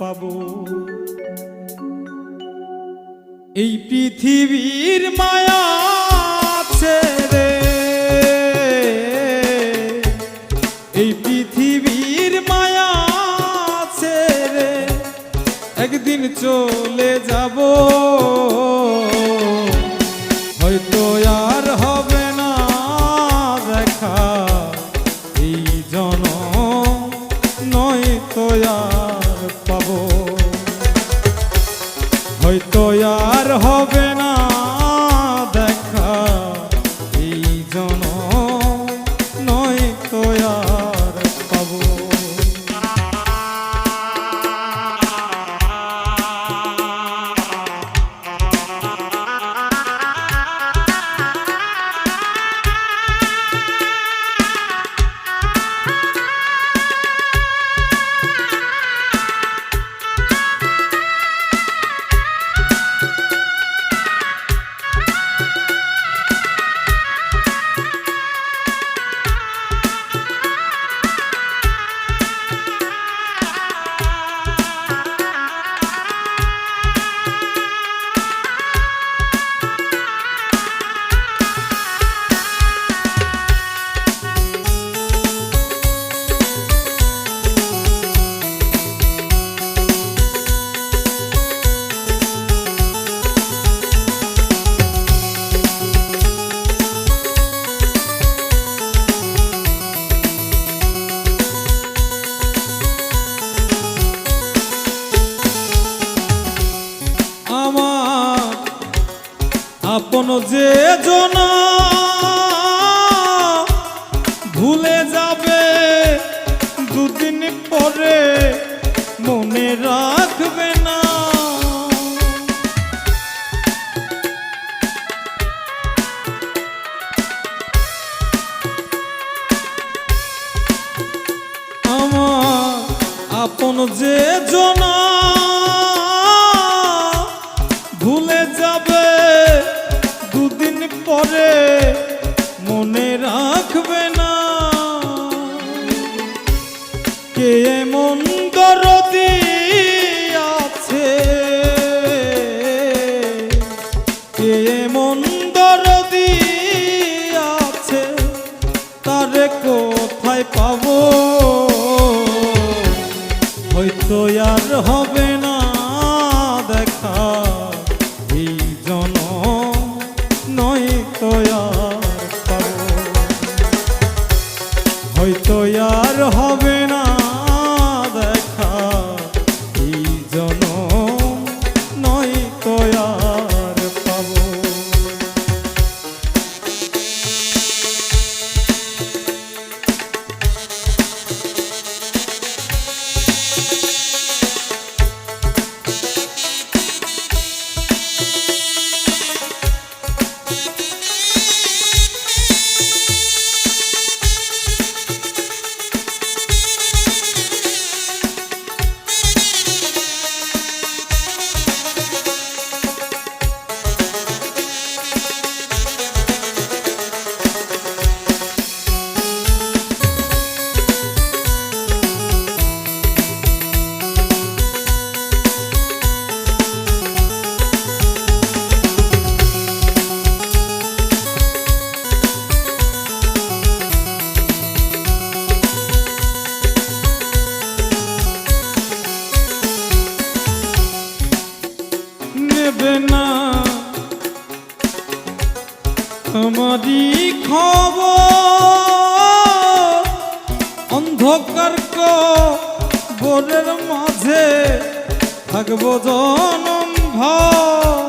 পাবো। এই পৃথিবীর মায়া এই পৃথিবীর একদিন চলে যাব। আপন যে জনা পরে মনে রাখবে না। কে এমন দরদি আছে? কে এমন দরদি আছে? তারে কোথায় পাবো? হয়তো আর হবে খবর। অন্ধকার বোরের মাঝে থাকব জনম ভর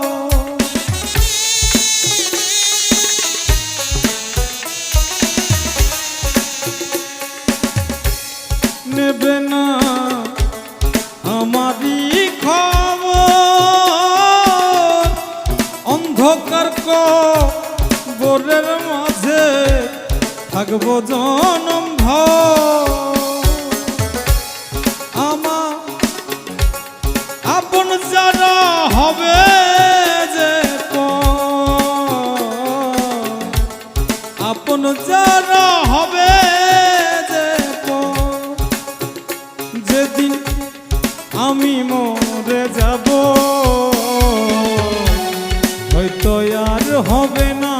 থাকব জনম আমার আপন যারা হবে যে আপন যারা হবে যে যেদিন আমি মরে যাব, হয়তো আর হবে না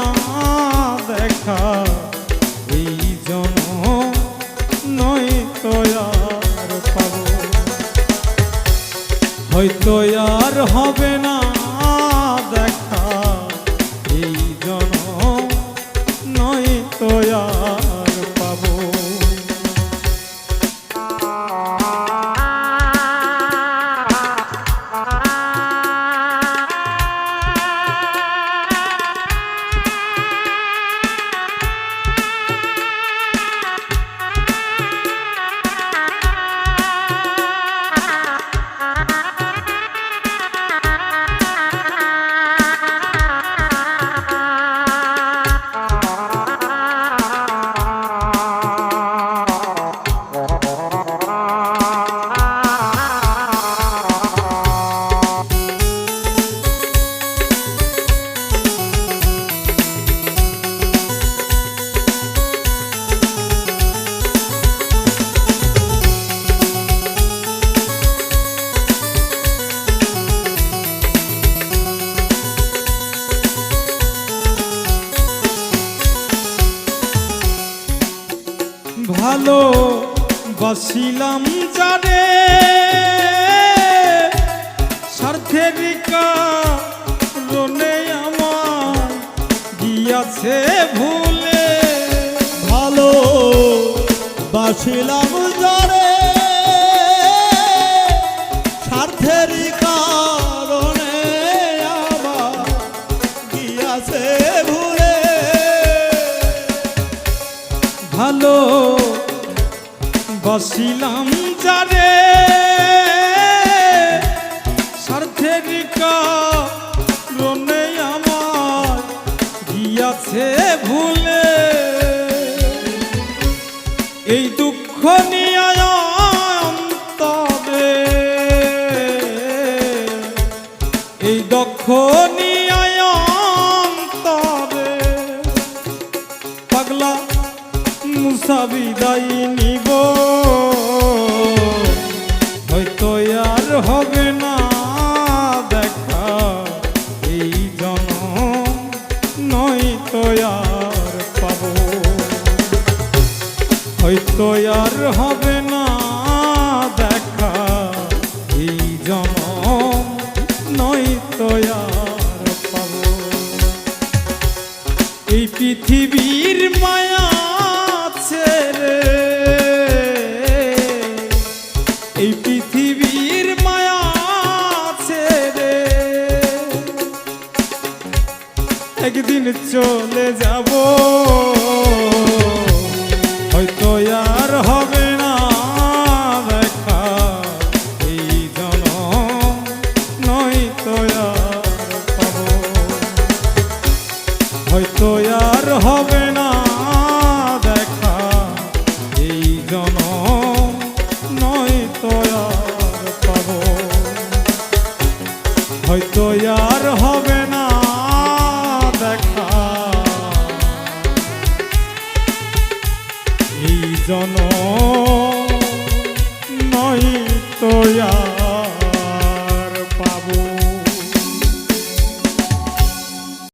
দেখা। হয়তো আর হবে না। কারণে আমার গিয়াছে ভুলে। ভালো বাসিলাম যারে স্বার্থের কারণে আমার গিয়াছে ভুলে। ভালো বাসিলাম গিয়াছে ভুলে এই দুঃখ নিয়ে এই দক্ষ নিয়ে পাগলা মুসা বিদায় নিব। হয়তো আর হবে না দেখা। এই জন নয় তো আর পাবো। এই পৃথিবীর মায়া ছেড়ে। এই পৃথিবীর মায়া ছেড়ে। একদিন চলে যাব আর হবে না দেখা। এই জন নয় তোয়া